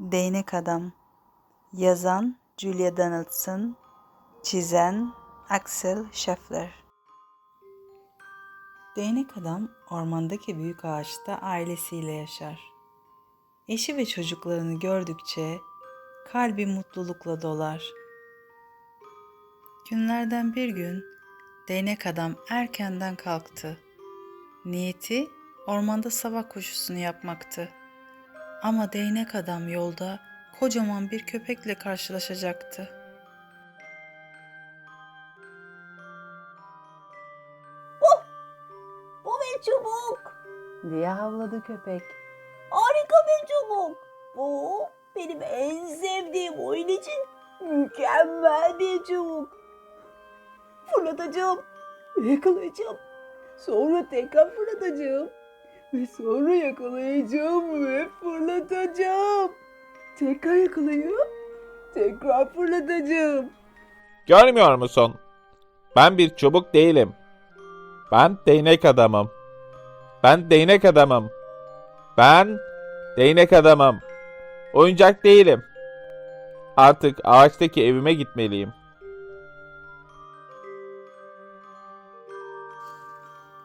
Değnek Adam Yazan Julia Donaldson Çizen Axel Scheffler Değnek Adam ormandaki büyük ağaçta ailesiyle yaşar. Eşi ve çocuklarını gördükçe kalbi mutlulukla dolar. Günlerden bir gün Değnek Adam erkenden kalktı. Niyeti ormanda sabah koşusunu yapmaktı. Ama değnek adam yolda kocaman bir köpekle karşılaşacaktı. Bu bir çubuk. diye havladı köpek. Harika bir çubuk. Bu benim en sevdiğim oyun için mükemmel bir çubuk. Fırlatacağım. Yakalayacağım. Sonra tekrar fırlatacağım. Ve sonra yakalayacağım ve fırlatacağım. Tekrar yakalayıp tekrar fırlatacağım. Görmüyor musun? Ben bir çubuk değilim. Ben değnek adamım. Ben değnek adamım. Ben değnek adamım. Oyuncak değilim. Artık ağaçtaki evime gitmeliyim.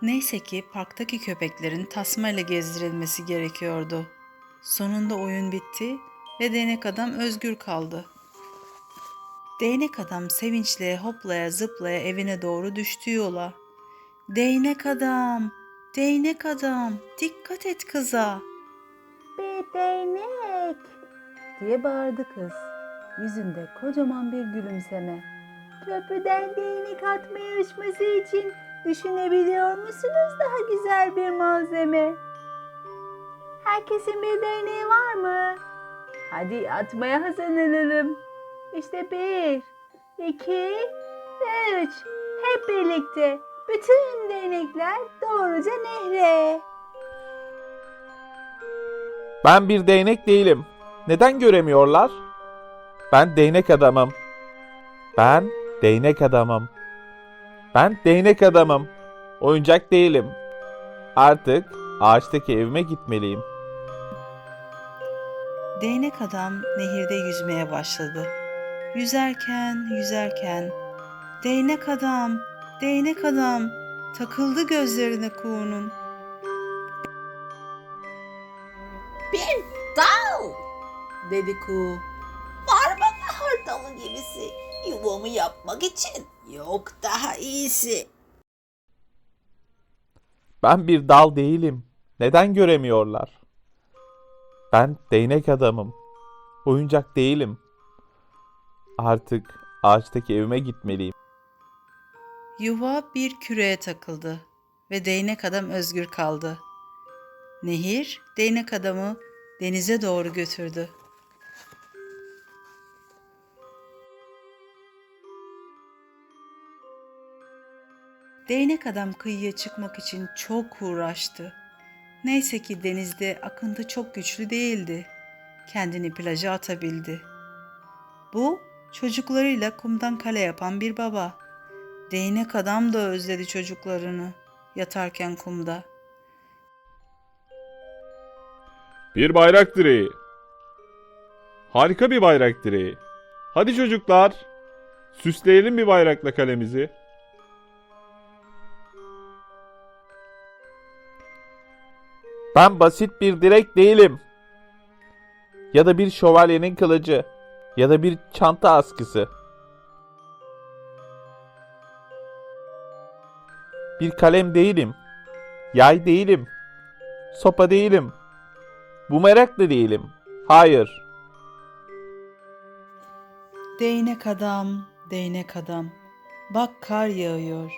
Neyse ki parktaki köpeklerin tasmayla gezdirilmesi gerekiyordu. Sonunda oyun bitti ve değnek adam özgür kaldı. Değnek adam sevinçle hoplaya zıplaya evine doğru düştü yola. Değnek adam, değnek adam, dikkat et kıza. Bir değnek. diye bağırdı kız. Yüzünde kocaman bir gülümseme. Köprüden değnek atma yarışması için düşünebiliyor musunuz daha güzel bir malzeme? Herkesin bir değneği var mı? Hadi atmaya hazırlanalım. İşte bir, iki, üç. Hep birlikte bütün değnekler doğruca nehre. Ben bir değnek değilim. Neden göremiyorlar? Ben değnek adamım. Ben değnek adamım. Ben değnek adamım. Oyuncak değilim. Artık ağaçtaki evime gitmeliyim. Değnek adam nehirde yüzmeye başladı. Yüzerken, yüzerken, değnek adam, değnek adam takıldı gözlerine kuğunun. Bir dal Dedi kuğu. var bana hardalı gibisi. Yuvamı yapmak için yok daha iyisi. Ben bir dal değilim. Neden göremiyorlar? Ben değnek adamım. Oyuncak değilim. Artık ağaçtaki evime gitmeliyim. Yuva bir küreye takıldı ve değnek adam özgür kaldı. Nehir değnek adamı denize doğru götürdü. Değnek adam kıyıya çıkmak için çok uğraştı. Neyse ki denizde akıntı çok güçlü değildi. Kendini plaja atabildi. Bu çocuklarıyla kumdan kale yapan bir baba. Değnek adam da özledi çocuklarını yatarken kumda. Bir bayrak direği. Harika bir bayrak direği. Hadi çocuklar. Süsleyelim bir bayrakla kalemizi. Ben basit bir direk değilim. Ya da bir şövalyenin kılıcı. Ya da bir çanta askısı. Bir kalem değilim. Yay değilim. Sopa değilim. Bumerang da değilim. Hayır. Değnek adam, değnek adam. Bak kar yağıyor.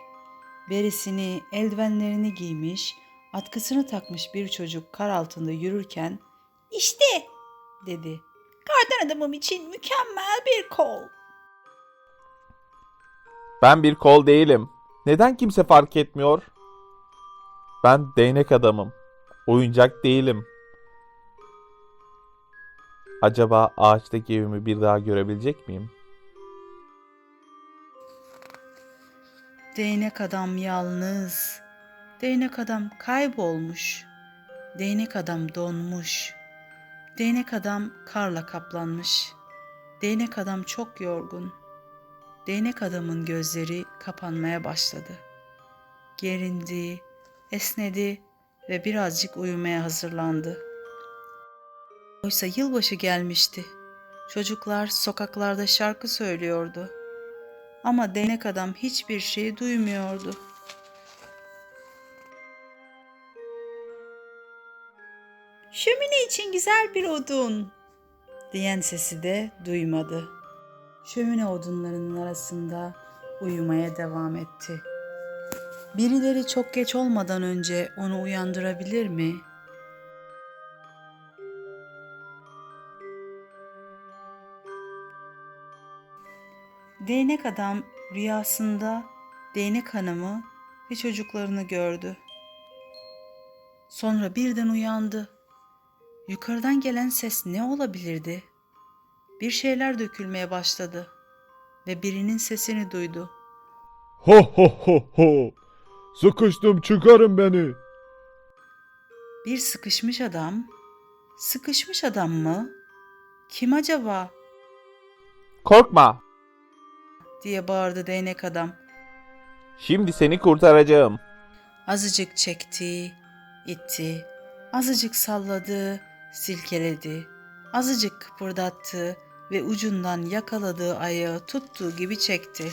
Berisini, eldivenlerini giymiş, atkısını takmış bir çocuk kar altında yürürken İşte dedi. kardan adamım için mükemmel bir kol. Ben bir kol değilim. Neden kimse fark etmiyor? Ben değnek adamım. Oyuncak değilim. Acaba ağaçtaki evimi bir daha görebilecek miyim? Değnek adam yalnız. Değnek adam kaybolmuş. Değnek adam donmuş. Değnek adam karla kaplanmış. Değnek adam çok yorgun. Değnek adamın gözleri kapanmaya başladı. Gerindi, esnedi ve birazcık uyumaya hazırlandı. Oysa yılbaşı gelmişti. Çocuklar sokaklarda şarkı söylüyordu. Ama değnek adam hiçbir şeyi duymuyordu. Şömine için güzel bir odun diyen sesi de duymadı. Şömine odunlarının arasında uyumaya devam etti. Birileri çok geç olmadan önce onu uyandırabilir mi? Değnek adam rüyasında değnek hanımı ve çocuklarını gördü. Sonra birden uyandı. Yukarıdan gelen ses ne olabilirdi? Bir şeyler dökülmeye başladı ve birinin sesini duydu. Ho ho ho ho. Sıkıştım çıkarın beni. Bir sıkışmış adam. Sıkışmış adam mı? Kim acaba? Korkma. diye bağırdı değnek adam. Şimdi seni kurtaracağım. Azıcık çekti, itti, azıcık salladı, silkeledi, azıcık kıpırdattı ve ucundan yakaladığı ayağı tuttuğu gibi çekti.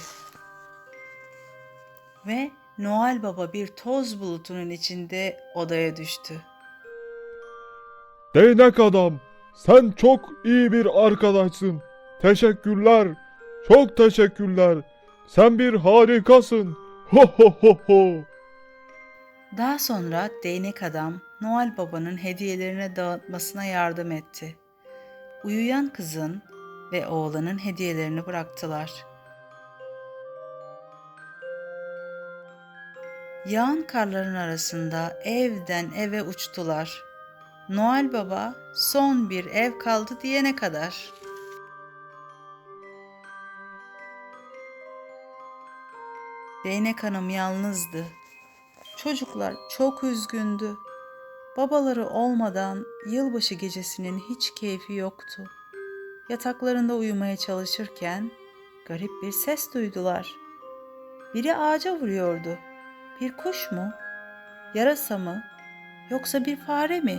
Ve Noel Baba bir toz bulutunun içinde odaya düştü. Değnek adam. Sen çok iyi bir arkadaşsın. Teşekkürler. Çok teşekkürler. Sen bir harikasın. Ho ho ho ho. Daha sonra değnek adam Noel Baba'nın hediyelerini dağıtmasına yardım etti. Uyuyan kızın ve oğlanın hediyelerini bıraktılar. Yağan karların arasında evden eve uçtular. Noel Baba son bir ev kaldı diyene kadar. Değnek Hanım yalnızdı. Çocuklar çok üzgündü. Babaları olmadan yılbaşı gecesinin hiç keyfi yoktu. Yataklarında uyumaya çalışırken garip bir ses duydular. Biri ağaca vuruyordu. Bir kuş mu? Yarasa mı? Yoksa bir fare mi?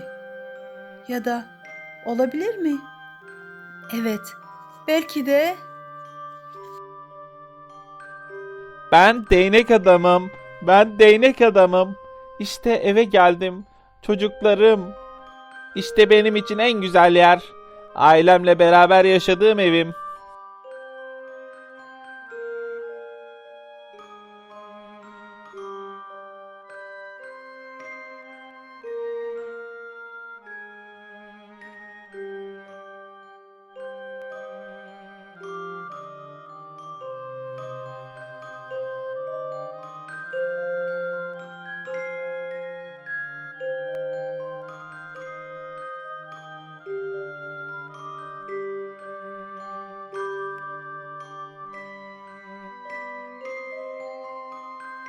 Ya da olabilir mi? Evet, belki de Ben değnek adamım. Ben değnek adamım. İşte eve geldim. Çocuklarım. İşte benim için en güzel yer. Ailemle beraber yaşadığım evim.